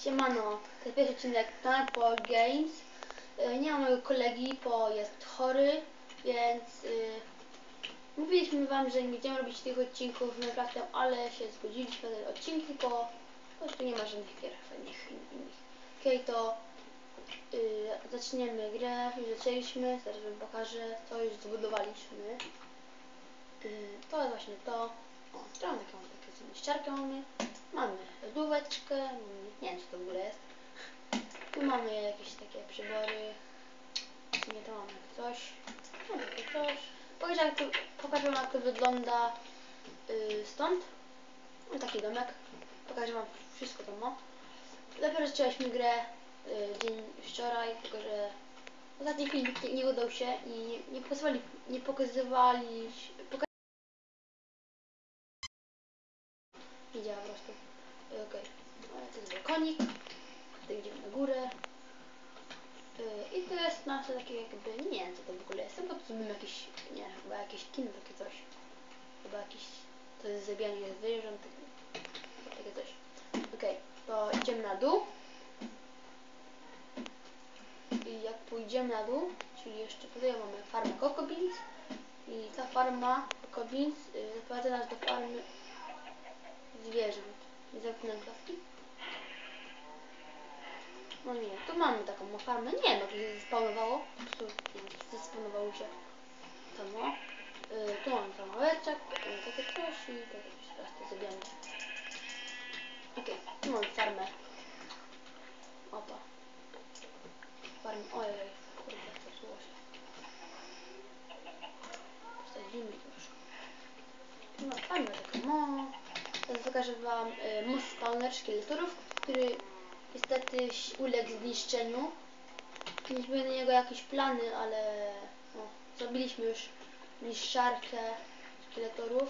Siemano, to jest pierwszy odcinek Temple Games. Y, Nie ma mojego kolegi, bo jest chory, więc y, mówiliśmy wam, że nie będziemy robić tych odcinków Minecraftem, ale się zgodziliśmy na te odcinki, bo po prostu nie ma żadnych gier fajnych innych. Okej, to y, zaczniemy grę, już zaczęliśmy, zaraz wam pokażę, co już zbudowaliśmy. Y, to jest właśnie to. O, tam taką takie ściarkę mamy. Mamy lodóweczkę, mamy, nie wiem co to w ogóle jest. Tu mamy jakieś takie przybory. W sumie to mamy coś. No takie coś. Pokażę, jak to, pokażę wam jak to wygląda y, stąd. No, taki domek. Pokażę wam wszystko to ma. Dopiero zaczęliśmy grę y, dzień wczoraj, tylko że ostatni film nie, nie udał się i nie, nie pokazywali, nie pokazywali, poka nie działa po prostu. Y, Okej, okay. to jest balkonik, tutaj idziemy na górę. Y, I to jest nasze takie jakby, nie wiem co to w zrobimy jakieś, nie, chyba jakieś kino, takie coś. Chyba jakieś, to jest zabijanie zwierząt, takie, coś. Okej, to idziemy na dół. I jak pójdziemy na dół, czyli jeszcze tutaj mamy farmę Coco Beans i ta farma Coco Beans y, zaprowadza nas do farmy zwierząt. Zamknę klatki. No nie, tu mamy taką farmę. Nie no, tu się zespawnowało. Się tam o. Y, tu mamy tam małeczek, y, takie coś i takie coś. Teraz to zabijamy. Okej, tu mamy farmę. Opa. Farmę, ojej, kurde, zepsuło się. Postawimy już. Tu mamy farmę taką, no. Teraz pokażę Wam y, most spawner szkieletorów, który niestety uległ zniszczeniu. Mieliśmy na niego jakieś plany, ale no, zrobiliśmy już niszczarkę szkieletorów.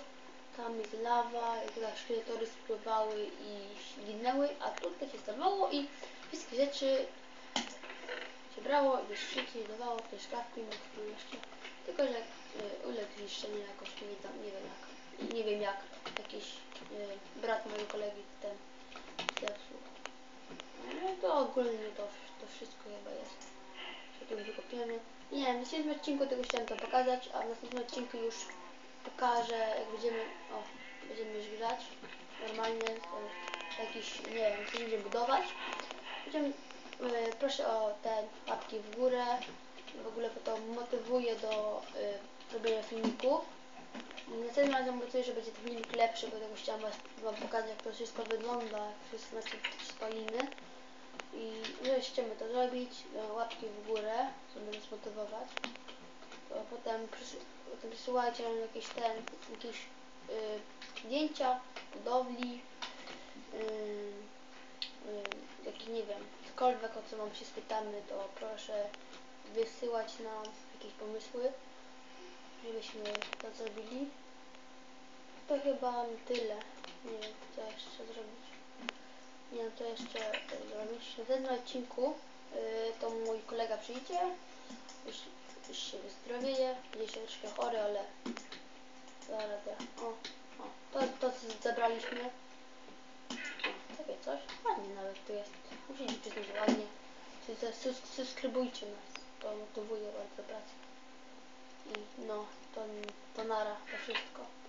Tam jest lawa, tutaj szkieletory spływały i ginęły, a tutaj się stawało i wszystkie rzeczy się brało i szczyci dawało, te szkawki mocno jeszcze. Tylko, że y, uległ zniszczeniu jakoś, nie, tam, nie wiem jak, nie wiem jak, jakiś y, brat mojego kolegi ten zepsuł. No to ogólnie to, to wszystko chyba jest. Nie wiem, w następnym odcinku tego chciałem to pokazać, a w następnym odcinku już pokażę, jak będziemy, o, będziemy już grać normalnie, to jakiś, nie wiem, coś będziemy budować. Będziemy, y, proszę o te łapki w górę, w ogóle to motywuje do y, robienia filmików. Następnym razem obiecuję, że będzie ten filmik lepszy, bo tego chciałam wam pokazać, jak to wszystko wygląda, jak wszystko stoimy. I że chcemy to zrobić, e, łapki w górę, żeby nas motywować. To potem, przys- potem przysyłajcie nam jakieś ten, jakieś y, zdjęcia budowli, y, y, jakieś nie wiem, cokolwiek o co wam się spytamy, to proszę wysyłać nam jakieś pomysły, żebyśmy to zrobili. To chyba tyle. Nie wiem, co jeszcze zrobić. Nie wiem, co jeszcze e, zrobić. W następnym odcinku y, to mój kolega przyjdzie. Już, już się wyzdrowieje. Będzie się troszkę chory, ale radę. O, o. To, to co zebraliśmy. O, takie coś. Ładnie nawet tu jest. Musicie przyznać, ładnie. Subskrybujcie nas. To motywuje bardzo do pracy. I no, to, to nara, to wszystko.